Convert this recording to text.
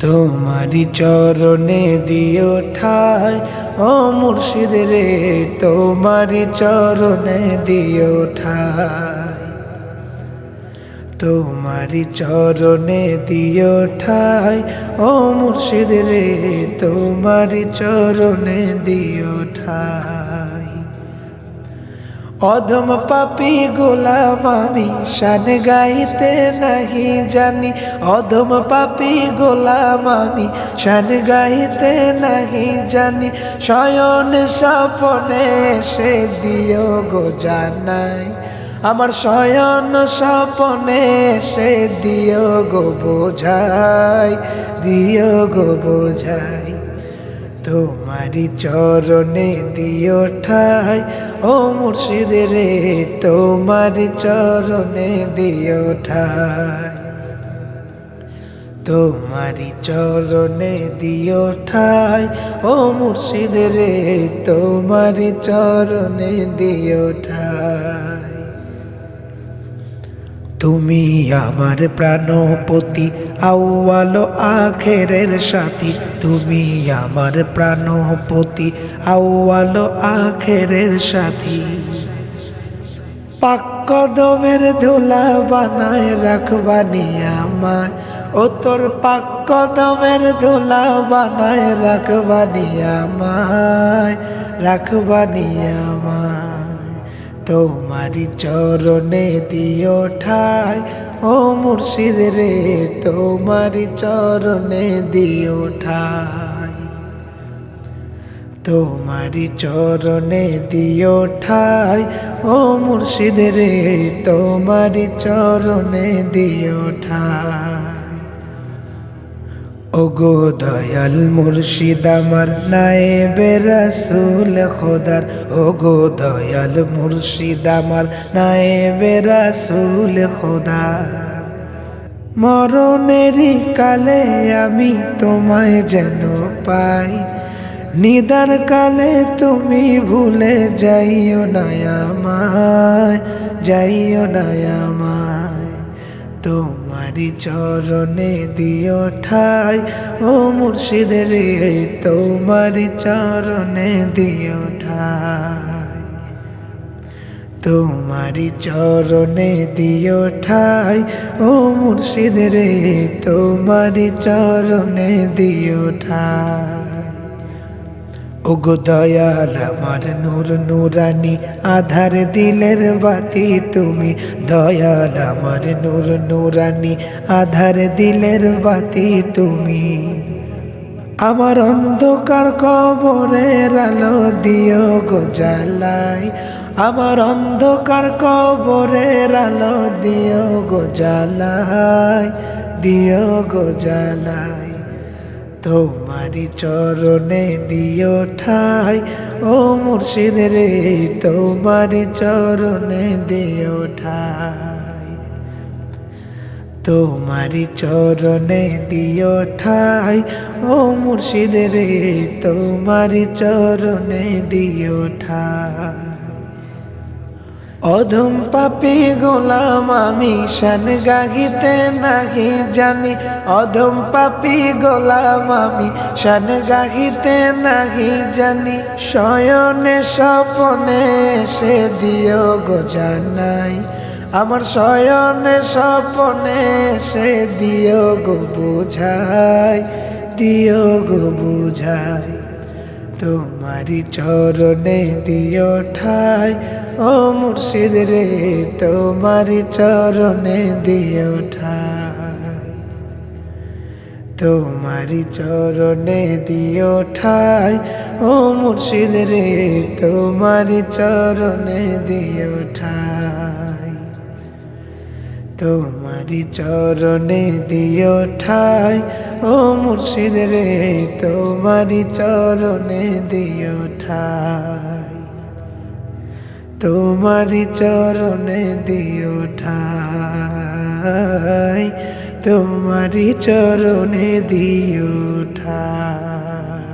তোমারি চরণে দিও ঠাই। ও মুর্শিদ রে, তোমারি চরণে দিও ঠাই। তোমারি চরণে দিও ঠাই। ও মুর্শিদ রে, তোমারি চরণে দিও ঠাই। অধম পাপি গোলাম আমি শান গাইতে নাহি জানি। অধম পাপি গোলাম আমি শান গাইতে নাহি জানি। শয়ন স্বপনে সে দিও গো জানাই। আমার শয়ন স্বপনে সে দিও গো বোঝাই, দিও গো বোঝাই। তোমারি চরণে দিও ঠাই। ও মুর্শিদ রে, তোমারি চরণে দিও ঠাই। তোমারি চরণে দিও ঠাই। ও মুর্শিদ রে, তোমারি চরণে দিও ঠাই। তুমি আমার প্রাণপতি, আউয়ালো আখেরের সাথী। তুমি আমার প্রাণপতি, আউয়ালো আখেরের সাথী। পাক্কদমের ধুলা বানায় রাখবানি আমায়। ও তোর পাক্কদমের ধুলা বানায় রাখবানি আমায়। রাখবানি আমায়। তোমারি চরণে দিও ঠাই। ও মুর্শিদ রে তোমারি চরণে দিও ঠাই। তোমারি চরণে দিও ঠাই। ও মুর্শিদ রে তোমারি চরণে দিও ঠাই। ওগো দয়াল মুর্শিদ, আমার নায়েবে রাসূল খোদার। ওগো দয়াল মুর্শিদ, আমার নায়েবে রাসূল খোদা মরণেরই কালে আমি তোমায় যেন পাই। নিদার কালে তুমি ভুলে যাইও না আমায়, যাইও না আমায়। তোমারি চরণে দিও ঠাই। ও মুর্শিদ রে তোমারি চরণে দিও ঠাই। তোমারি চরণে দিও ঠাই। ও মুর্শিদ রে তোমারি চরণে দিও ঠাই। ওগো দয়াল, আমার নূর নুরানি, আধার দিলের বাতি তুমি। দয়াল, আমার নূর নুরানি, আধার দিলের বাতি তুমি। আমার অন্ধকার কবরের আলো দিও গো জ্বালাই। আমার অন্ধকার কবরের আলো দিও গো জ্বালাই, দিও গো জ্বালাই। তোমারি চরণে দিও ঠাই। ও মুর্শিদ রে তোমারি চরণে দিও ঠাই। তোমারি চরণে দিও ঠাই। ও মুর্শিদ রে তোমারি চরণে দিও ঠাই। অধম পাপি গোলাম আমি শান গাহিতে নাহি জানি। অধম পাপি গোলাম আমি শান গাহিতে নাহি জানি। শয়নে স্বপনে সে দিও গো জানাই। আমার শয়নে স্বপনে সে দিও গো বুঝাই, দিও গো বুঝাই। তোমারি চরণে দিও ঠাই ও মুর্শিদ রে, তোমারি চরণে দিও ঠাই তোমারি চরণে দিও ঠাই, ও মুর্শিদ রে, তোমারি চরণে দিও ঠাই। তোমারি চরণে দিও ঠাই, ও মুর্শিদ রে, তোমারি চরণে দিও ঠাই। তোমারি চরণে দিও ঠাই। তোমারি চরণে দিও ঠাই।